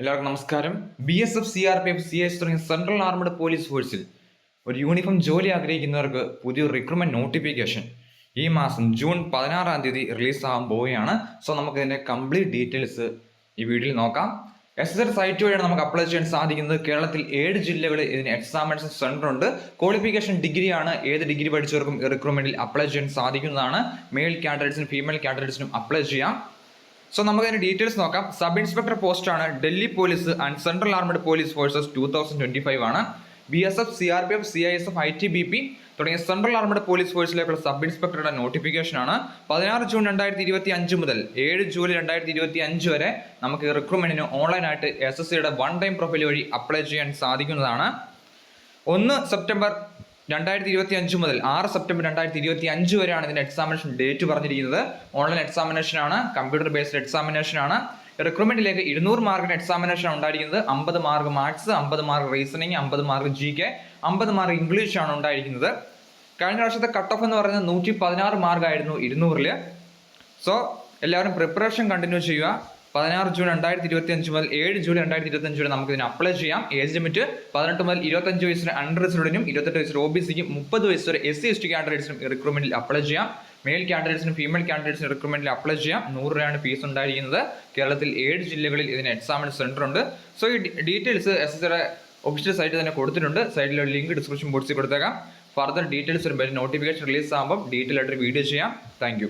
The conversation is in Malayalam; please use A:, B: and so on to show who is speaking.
A: എല്ലാവർക്കും നമസ്കാരം. B S F C R P F C S തുടങ്ങിയ സെൻട്രൽ ആർമഡ് പോലീസ് ഫോഴ്സിൽ ഒരു യൂണിഫോം ജോലി ആഗ്രഹിക്കുന്നവർക്ക് പുതിയ റിക്രൂട്ട്മെന്റ് നോട്ടിഫിക്കേഷൻ ഈ മാസം ജൂൺ പതിനാറാം തീയതി റിലീസ് ആകാൻ പോവുകയാണ്. സോ നമുക്ക് ഇതിന്റെ കംപ്ലീറ്റ് ഡീറ്റെയിൽസ് ഈ വീഡിയോയിൽ നോക്കാം. എസ് എസ് എൽ സൈറ്റ് വഴിയാണ് നമുക്ക് അപ്ലൈ ചെയ്യാൻ സാധിക്കുന്നത്. കേരളത്തിൽ ഏഴ് ജില്ലകളിൽ ഇതിന് എക്സാമിനേഷൻ സെന്റർ ഉണ്ട്. ക്വാളിഫിക്കേഷൻ ഡിഗ്രിയാണ് ഏത് ഡിഗ്രി പഠിച്ചവർക്കും റിക്രൂട്ട്മെന്റിൽ അപ്ലൈ ചെയ്യാൻ സാധിക്കുന്നതാണ്. മെയിൽ കാൻഡിഡേറ്റ്സിനും ഫീമെയിൽ കാൻഡിഡേറ്റ്സിനും അപ്ലൈ ചെയ്യാം. സോ നമുക്ക് അതിന്റെ ഡീറ്റെയിൽസ് നോക്കാം. സബ് ഇൻസ്പെക്ടർ പോസ്റ്റ് ആണ്. Delhi police and central armed police forces two thousand twenty five ആണ്. B S F C R P F C I S F I T B P തുടങ്ങിയ സെൻട്രൽ ആർമഡ് പോലീസ് ഫോഴ്സിലേക്കുള്ള സബ് ഇൻസ്പെക്ടറുടെ നോട്ടിഫിക്കേഷൻ ആണ്. പതിനാറ് ജൂൺ രണ്ടായിരത്തി ഇരുപത്തി അഞ്ച് മുതൽ ഏഴ് ജൂലൈ രണ്ടായിരത്തി ഇരുപത്തി അഞ്ച് വരെ നമുക്ക് റിക്രൂട്ട്മെന്റിന് ഓൺലൈനായിട്ട് എസ് എസ് സിയുടെ വൺ ടൈം പ്രൊഫൈൽ വഴി അപ്ലൈ ചെയ്യാൻ സാധിക്കുന്നതാണ്. ഒന്ന് സെപ്റ്റംബർ രണ്ടായിരത്തി ഇരുപത്തി അഞ്ച് മുതൽ ആറ് സെപ്റ്റംബർ രണ്ടായിരത്തി ഇരുപത്തി അഞ്ച് വരെയാണ് ഇതിന്റെ എക്സാമിനേഷൻ ഡേറ്റ് പറഞ്ഞിരിക്കുന്നത്. ഓൺലൈൻ എക്സാമിനേഷൻ ആണ് കമ്പ്യൂട്ടർ ബേസ്ഡ് എക്സാമിനേഷൻ ആണ്. റിക്രൂട്ട്മെന്റിലേക്ക് ഇരുന്നൂറ് മാർക്കിന് എക്സാമിനേഷൻ ഉണ്ടായിരിക്കുന്നത്. അമ്പത് മാർക്ക് മാത്സ് അമ്പത് മാർക്ക് റീസണിങ് അമ്പത് മാർക്ക് ജി കെ അമ്പത് മാർക്ക് ഇംഗ്ലീഷ് ആണ് ഉണ്ടായിരിക്കുന്നത്. കഴിഞ്ഞ വർഷത്തെ കട്ട് ഓഫ് എന്ന് പറയുന്നത് നൂറ്റി പതിനാറ് മാർക്ക് ആയിരുന്നു ഇരുന്നൂറിൽ. സോ എല്ലാവരും പ്രിപ്പറേഷൻ കണ്ടിന്യൂ ചെയ്യുക. പതിനാറ് ജൂൺ രണ്ടായിരത്തി ഇരുപത്തി അഞ്ച് മുതൽ ഏഴ് ജൂലൈ രണ്ടായിരത്തി ഇരുപത്തി അഞ്ച് വരെ നമുക്ക് ഇതിന് അപ്ലൈ ചെയ്യാം. ഏജ് ലിമിറ്റ് പതിനെട്ട് മുതൽ ഇരുപത്തഞ്ച് വയസ്സിന് അണ്ടർ റിസർവ്ഡിനും ഇരുപത്തെട്ട് വയസ്സ് ഒ ബി സിക്കും മുപ്പത് വയസ്സ് വരെ എസ് സി എസ് ടി കാൻഡിഡേറ്റ്സിനും റിക്രൂട്ട്മെന്റിൽ അപ്ലൈ ചെയ്യാം. മെയിൽ കാൻഡിഡേറ്റ്സിനും ഫീമെയിൽ കാൻഡിഡേറ്റ്സിനും റിക്രൂട്ട്മെന്റിൽ അപ്ലൈ ചെയ്യാം. നൂറ് രൂപയാണ് ഫീസ് ഉണ്ടായിരിക്കുന്നത്. കേരളത്തിൽ ഏഴ് ജില്ലകളിൽ ഇതിന് എക്സാമിന് സെന്റർ ഉണ്ട്. സോ ഈ ഡീറ്റെയിൽസ് എസ് എസ് സിയുടെ ഒഫീഷ്യൽ സൈറ്റിൽ തന്നെ കൊടുത്തിട്ടുണ്ട്. സൈറ്റിൽ ഒരു ലിങ്ക് ഡിസ്ക്രിപ്ഷൻ ബോക്സിൽ കൊടുത്തേക്കാം. ഫർദർ ഡീറ്റെയിൽസ് വരുമ്പോൾ നോട്ടിഫിക്കേഷൻ റിലീസ് ആകുമ്പോൾ ഡീറ്റെയിൽ ആയിട്ട് വീഡിയോ ചെയ്യാം. താങ്ക്